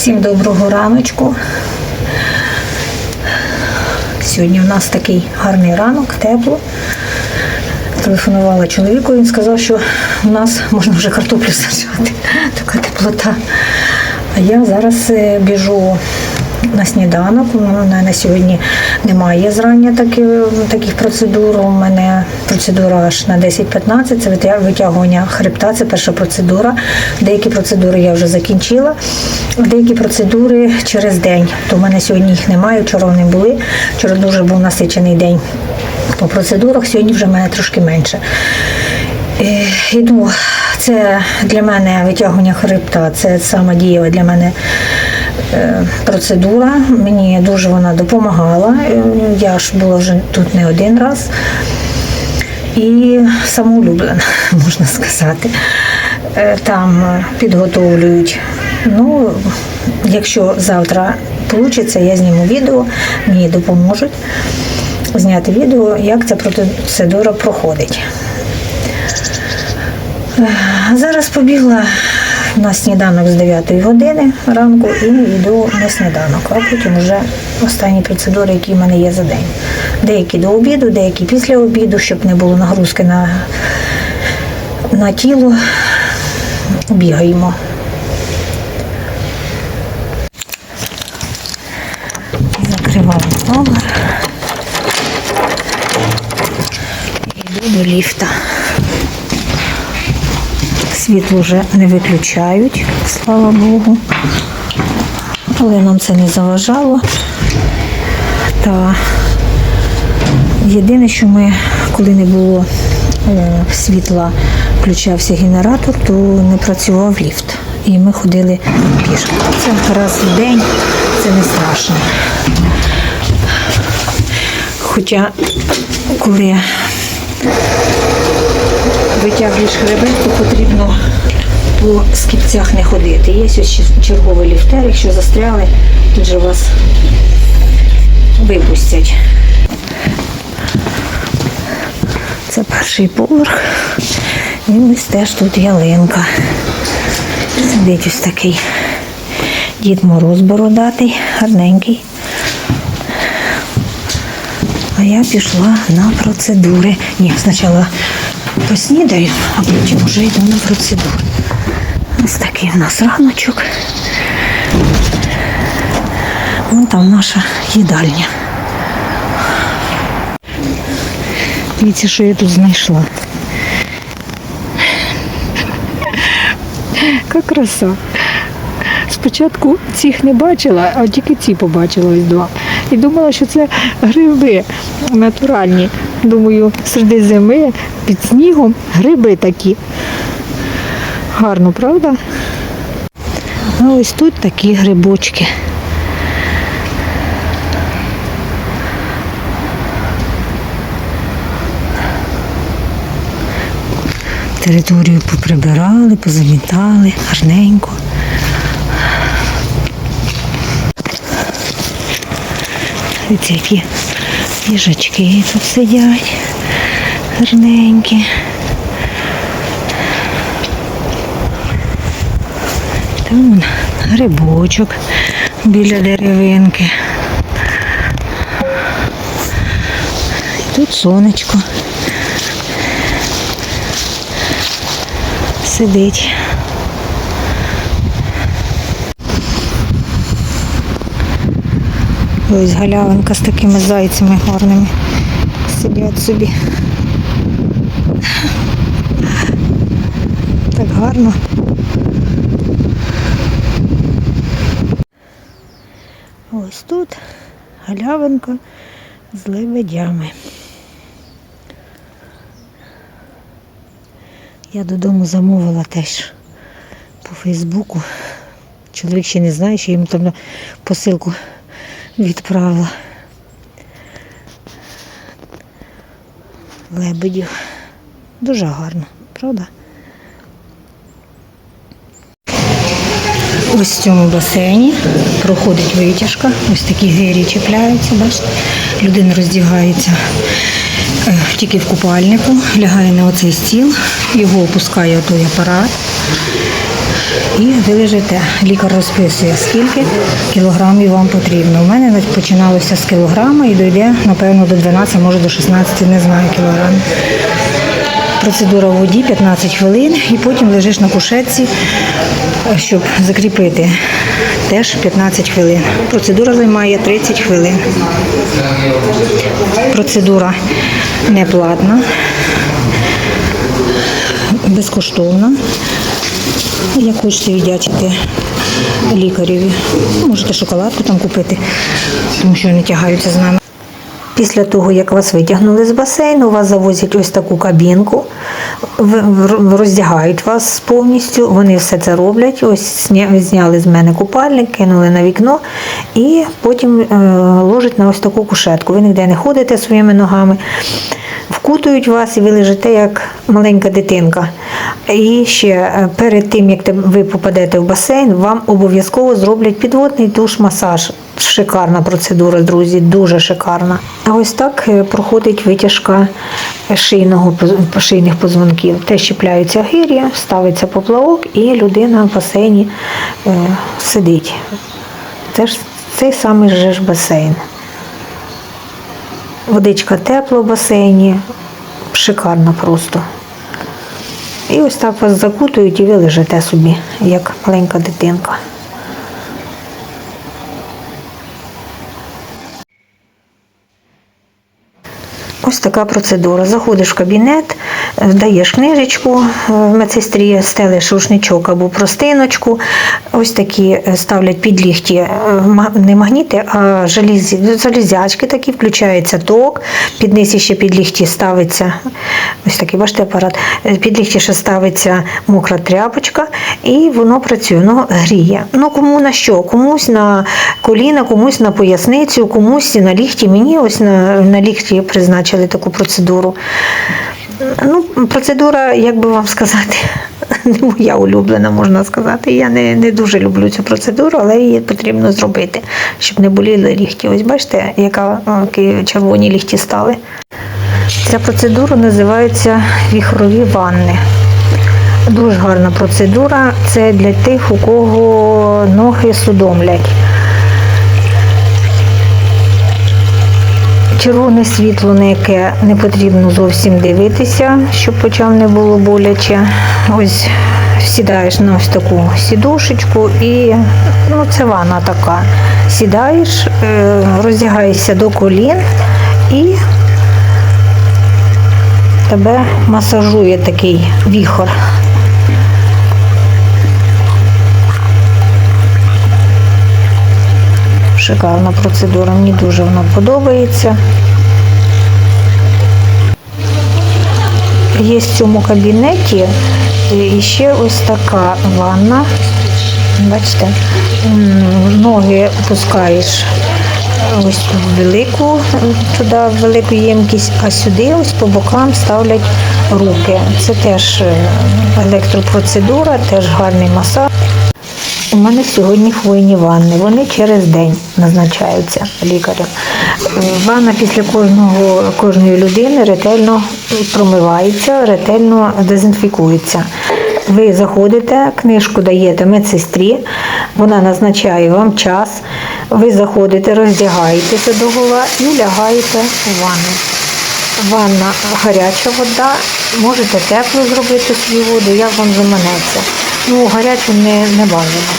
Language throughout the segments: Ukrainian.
Всім доброго раночку. Сьогодні у нас такий гарний ранок, тепло. Телефонувала чоловіку, він сказав, що у нас можна вже картоплю саджати. Така теплота. А я зараз е, біжу на сніданок. У мене на сьогодні немає зрання таки, таких процедур. У мене процедура аж на 10-15, це витягування хребта, це перша процедура. Деякі процедури я вже закінчила, деякі процедури через день. То в мене сьогодні їх немає, вчора вони були. Вчора дуже був насичений день по процедурах, сьогодні вже в мене трошки менше. Е, Іду, це для мене витягування хребта, це сама дієва для мене е, процедура. Мені дуже вона допомагала. Е, Я ж була вже тут не один раз. І самоулюблена, можна сказати. Там підготовлюють. Ну, якщо завтра вийде, я зніму відео, мені допоможуть зняти відео, як ця процедура проходить. Е, Зараз побігла на сніданок з 9 години ранку і йду на сніданок, а потім вже останні процедури, які в мене є за день. Деякі до обіду, деякі після обіду, щоб не було нагрузки на, на тіло. Бігаємо. Закриваю номер. Йду до ліфта. Світло вже не виключають, слава Богу. Але нам це не заважало. Та єдине, що ми, коли не було е, світла, включався генератор, то не працював ліфт. І ми ходили пішки. Це раз в день, це не страшно. Хоча, коли витягуєш хребет, то потрібно по скіпцях не ходити. Є ось черговий ліфтер, якщо застряли, тут же вас випустять. Це перший поверх. І ось теж тут ялинка. Сидить ось такий Дід Мороз бородатий, гарненький. А я пішла на процедури. Ні, спочатку поснідаю, а потім вже йду на процедури. Ось такий в нас раночок. Вон там наша їдальня. Дивіться, що я тут знайшла. Яка краса. Спочатку цих не бачила, а тільки ці побачила ось два. І думала, що це гриби натуральні. Думаю, серед зими під снігом гриби такі. Гарно, правда? А ось тут такі грибочки. Територію поприбирали, позамітали, гарненько. Ось які їжачки тут сидять, гарненькі. Там он грибочок біля деревинки. І тут сонечко сидить. Ось галявинка з такими зайцями гарними. Сидять собі. Так гарно. Ось тут галявинка з лебедями. Я додому замовила теж по Фейсбуку. Чоловік ще не знає, що йому там посилку відправила. Лебедів. Дуже гарно, правда? Ось в цьому басейні проходить витяжка. Ось такі гирі чіпляються, бачите? Людина роздягається е, тільки в купальнику, лягає на оцей стіл, його опускає той апарат. І ви лежите. Лікар розписує, скільки кілограмів вам потрібно. У мене починалося з кілограма і дойде, напевно, до 12, може до 16, не знаю кілограмів. Процедура в воді 15 хвилин і потім лежиш на кушетці, щоб закріпити. Теж 15 хвилин. Процедура займає 30 хвилин. Процедура не платна, безкоштовна. Як хочете віддячити лікареві. Можете шоколадку там купити, тому що вони тягаються з нами. Після того, як вас витягнули з басейну, вас завозять ось таку кабінку, роздягають вас повністю. Вони все це роблять. Ось зняли з мене купальник, кинули на вікно і потім е, ложать на ось таку кушетку. Ви ніде не ходите своїми ногами. Вкутують вас і ви лежите як маленька дитинка. І ще е, перед тим, як ви попадете в басейн, вам обов'язково зроблять підводний душ-масаж. Шикарна процедура, друзі, дуже шикарна. А ось так е, проходить витяжка шийного шийних позвонків. Те щепляються гирі, ставиться поплавок, і людина в басейні е, сидить. Це ж цей самий же ж басейн. Водичка тепла в басейні, шикарна просто. І ось так вас закутують і ви лежите собі, як маленька дитинка. Ось така процедура. Заходиш в кабінет, даєш книжечку е, медсестрі, стелиш рушничок або простиночку. Ось такі е, ставлять під ліхті е, не магніти, а залізячки такі, включається ток, під низ ще під ліхті ставиться ось такий, бачите, апарат. Під ще ставиться мокра тряпочка, і воно працює, воно гріє. Ну кому на що? Комусь на коліна, комусь на поясницю, комусь на ліхті. Мені ось на, на ліхті призначили таку процедуру. Ну, процедура, як би вам сказати, не моя улюблена, можна сказати. Я не, не дуже люблю цю процедуру, але її потрібно зробити, щоб не боліли ліхті. Ось бачите, яка які червоні ліхті стали. Ця процедура називається віхрові ванни. Дуже гарна процедура. Це для тих, у кого ноги судомлять. Червоне світло, на яке не потрібно зовсім дивитися, щоб почав не було боляче. Ось сідаєш на ось таку сідушечку і ну, це ванна така. Сідаєш, е, роздягаєшся до колін і тебе масажує такий віхор. Шикарна процедура, мені дуже вона подобається. Є в цьому кабінеті і ще ось така ванна. Бачите, ноги опускаєш ось в велику, туди в велику ємкість, а сюди ось по бокам ставлять руки. Це теж е, електропроцедура, теж гарний масаж. У мене сьогодні хвойні ванни. Вони через день назначаються лікарем. Ванна після кожного, кожної людини ретельно промивається, ретельно дезінфікується. Ви заходите, книжку даєте медсестрі, вона назначає вам час. Ви заходите, роздягаєтеся до гола і лягаєте у ванну. Ванна гаряча вода, можете тепло зробити свою воду, як вам заманеться. Ну, гарячу не, не бажано.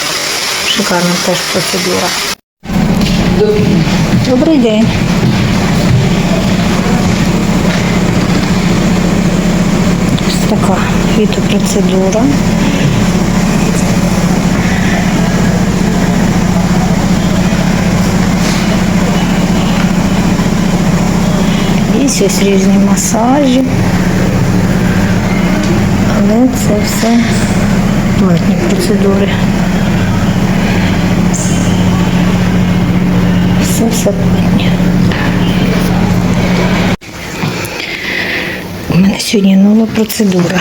Шикарна теж процедура. Добрий день. Ось така фітопроцедура. Є різні масажі. Але це все платні процедури. Все все. У мене сьогодні нова процедура.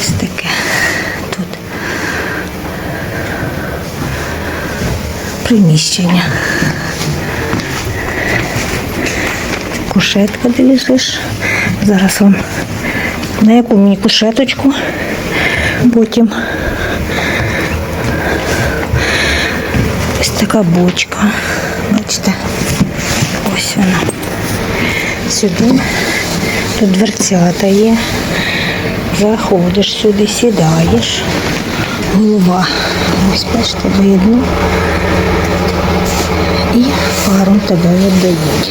Ось таке тут. Приміщення. Кушетка, де лежиш. Зараз вам на яку мені кушеточку Потім ось така бочка. Бачите, ось вона. Сюди, тут дверцята є. Заходиш сюди, сідаєш. Голова. Ось бачите, видно. І паром тебе віддають.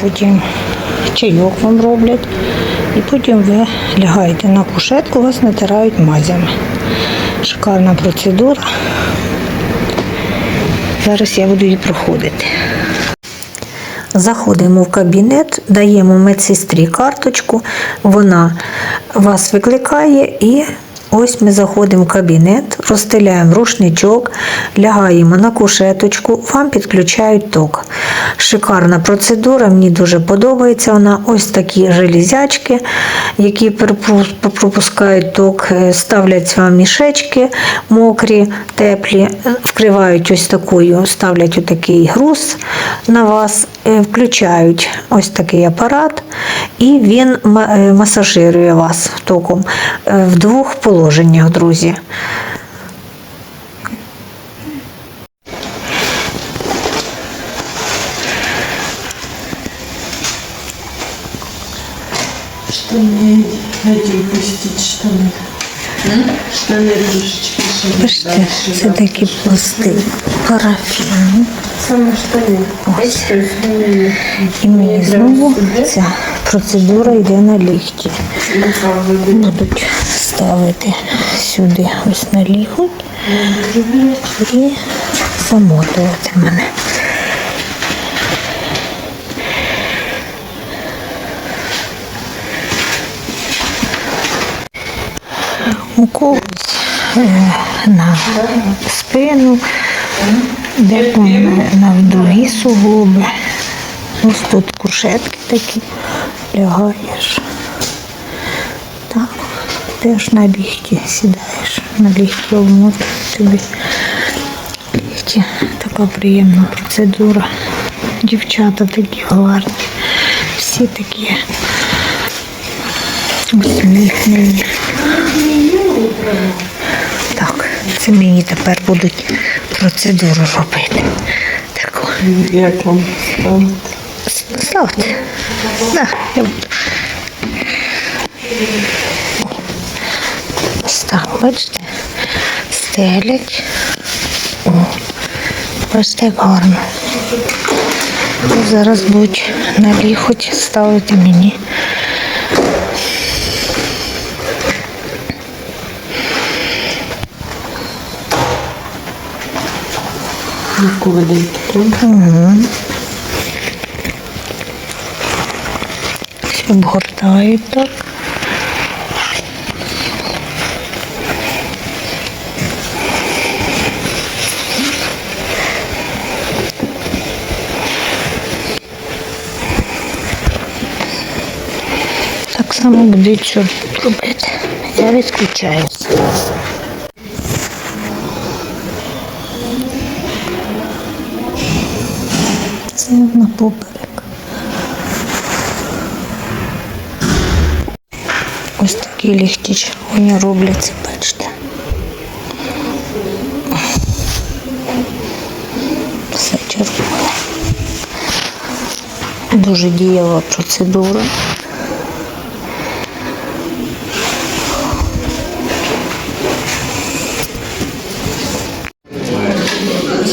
Потім чайок вам роблять. І потім ви лягаєте на кушетку, вас натирають мазями. Шикарна процедура. Зараз я буду її проходити. Заходимо в кабінет, даємо медсестрі карточку, вона вас викликає і ось ми заходимо в кабінет, розстеляємо рушничок, лягаємо на кушеточку, вам підключають ток. Шикарна процедура, мені дуже подобається вона. Ось такі железячки, які пропускають ток, е, ставлять вам мішечки мокрі, теплі, е, вкривають ось такою, ставлять отакий груз на вас, е, включають ось такий апарат, і він масажирує вас током в двох положеннях, друзі. Штаны, эти упустить штаны. Бачите, це такі пласти. Ось. І мені знову ця процедура йде на ліхті. Будуть ставити сюди ось на ліхоть і замотувати мене. У е, на спину, декому на вдові суглоби. Ось тут кушетки такі, лягаєш. Так, теж на ліхті сідаєш, на ліхті обмотують тобі. Ліхті. Така приємна процедура. Дівчата такі гарні. Всі такі. Ось це мені тепер будуть процедуру робити. Таку. Як вам ставити? Ставте. Да, я буду. Так, бачите? Стелять. О, бачите, як гарно. Зараз будуть на ліхоть ставити мені. Угу. Обгортають так. Так само будуть що робити. Я відключаюся. На поперек. Ось такі ліхті червоні робляться, бачите. Все червоне. Дуже дієва процедура.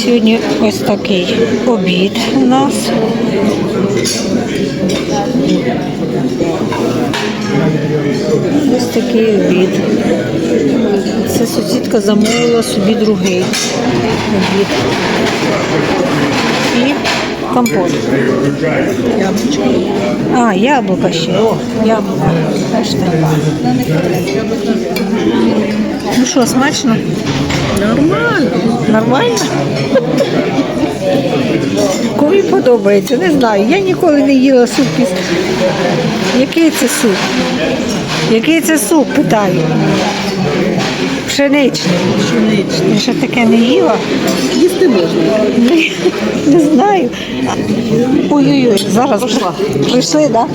Сьогодні ось такий обід у нас. Ось такий обід. Це сусідка замовила собі другий обід. І компот. Яблучко. А, яблука ще. Яблука. Ну що, смачно? Нормально. Нормально? Комі подобається, не знаю. Я ніколи не їла суп із. Який це суп? Який це суп, питаю. Пшеничний. Пшеничний. Я таке не їла. Їсти можна. Не, не знаю. Ой-ой-ой, зараз прийшли, так? Да?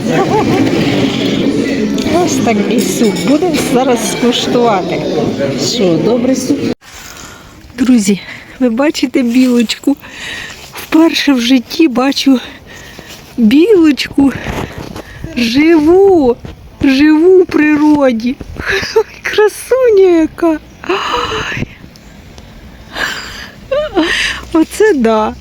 Ось такий суп. Будемо зараз скуштувати. Що, добрий суп? Друзі, ви бачите білочку? Вперше в житті бачу білочку живу, живу в природі. Красуня яка. Ой. Оце да.